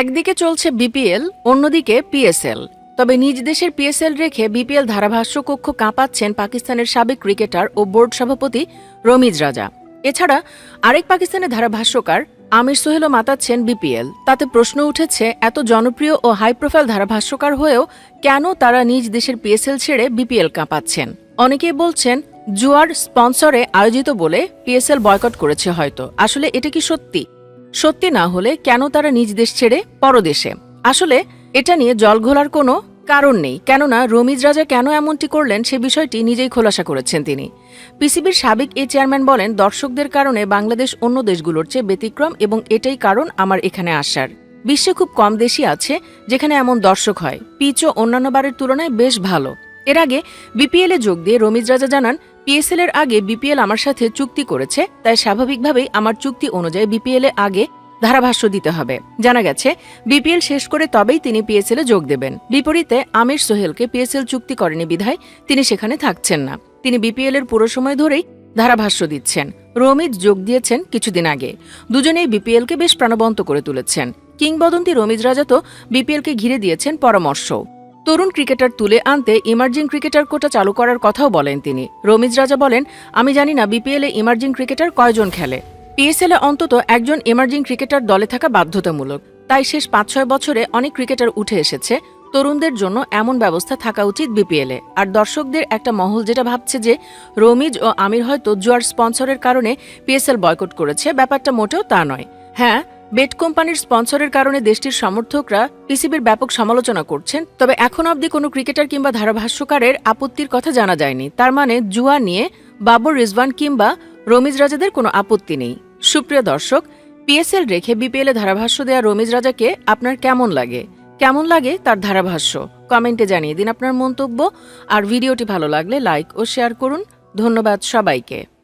একদিকে চলছে বিপিএল, অন্যদিকে পিএসএল। তবে নিজ দেশের পিএসএল রেখে বিপিএল ধারাভাষ্য কক্ষ কাঁপাচ্ছেন পাকিস্তানের সাবেক ক্রিকেটার ও বোর্ড সভাপতি রমিজ রাজা। এছাড়া আরেক পাকিস্তানের ধারাভাষ্যকার আমির সোহেলও মাতাচ্ছেন বিপিএল। তাতে প্রশ্ন উঠেছে, এত জনপ্রিয় ও হাই প্রোফাইল ধারাভাষ্যকার হয়েও কেন তারা নিজ দেশের পিএসএল ছেড়ে বিপিএল কাঁপাচ্ছেন? অনেকেই বলছেন, জুয়ার স্পন্সরে আয়োজিত বলে পিএসএল বয়কট করেছে হয়তো। আসলে এটা কি সত্যি? সত্যি না হলে কেন তারা নিজ দেশ ছেড়ে পরদেশে? আসলে, এটা নিয়ে জল ঘোলার কোনো কারণ নেই, কেননা রমিজ রাজা কেন এমনটি করলেন সে বিষয়টি নিজেই খোলাসা করেছেন তিনি। পিসিবির সাবেক এই চেয়ারম্যান বলেন, দর্শকদের কারণে বাংলাদেশ অন্য দেশগুলোর চেয়ে ব্যতিক্রম এবং এটাই কারণ আমার এখানে আসার। বিশ্বে খুব কম দেশই আছে যেখানে এমন দর্শক হয়। পিচও অন্যান্য বারের তুলনায় বেশ ভালো। এর আগে বিপিএল এ যোগ দিয়ে রমিজ রাজা জানান পিএসএল এর আগে বিপিএল আমার সাথে চুক্তি করেছে, তাই স্বাভাবিকভাবেই আমার চুক্তি অনুযায়ী বিপিএল এ আগে ধারাভাষ্য দিতে হবে। জানা গেছে, বিপিএল শেষ করে তবেই তিনি পিএসএল এ যোগ দেবেন। বিপরীতে আমির সোহেলকে পিএসএল চুক্তি করেনি বিধায় তিনি সেখানে থাকছেন না। তিনি বিপিএল এর পুরো সময় ধরেই ধারাভাষ্য দিচ্ছেন। রমিজ যোগ দিয়েছেন কিছুদিন আগে। দুজনেই বিপিএলকে বেশ প্রাণবন্ত করে তুলেছেন। কিংবদন্তি রমিজ রাজা তো বিপিএলকে ঘিরে দিয়েছেন পরামর্শ। তরুণ ক্রিকেটার তুলে আনতে ইমার্জিং ক্রিকেটার কোটা চালু করার কথাও বলেন তিনি। রমিজ রাজা বলেন, আমি জানি না বিপিএল ইমার্জিং ক্রিকেটার কয়জন খেলে। পিএসএল এ অন্তত একজন ইমার্জিং ক্রিকেটার দলে থাকা বাধ্যতামূলক। তাই শেষ পাঁচ ছয় বছরে অনেক ক্রিকেটার উঠে এসেছে। তরুণদের জন্য এমন ব্যবস্থা থাকা উচিত বিপিএল। আর দর্শকদের একটা মহল যেটা ভাবছে যে, রমিজ ও আমির হয়তো জুয়ার স্পন্সরের কারণে পিএসএল বয়কট করেছে। ব্যাপারটা মোটেও তা নয়। হ্যাঁ বেট কোম্পানির স্পন্সরের কারণে দেশটির সমর্থকরা পিসিবির ব্যাপক সমালোচনা করছেন, তবে এখন অবধি কোনো ক্রিকেটার কিংবা ধারাভাষ্যকারের আপত্তির কথা জানা যায়নি। তার মানে জুয়া নিয়ে বাবর, রিজওয়ান কিংবা রমিজ রাজাদের কোনো আপত্তি নেই। সুপ্রিয় দর্শক, পিএসএল রেখে বিপিএল এ ধারাভাষ্য দেয়া রমিজ রাজাকে আপনার কেমন লাগে? কেমন লাগে তার ধারাভাষ্য? কমেন্টে জানিয়ে দিন আপনার মন্তব্য। আর ভিডিওটি ভালো লাগলে লাইক ও শেয়ার করুন। ধন্যবাদ সবাইকে।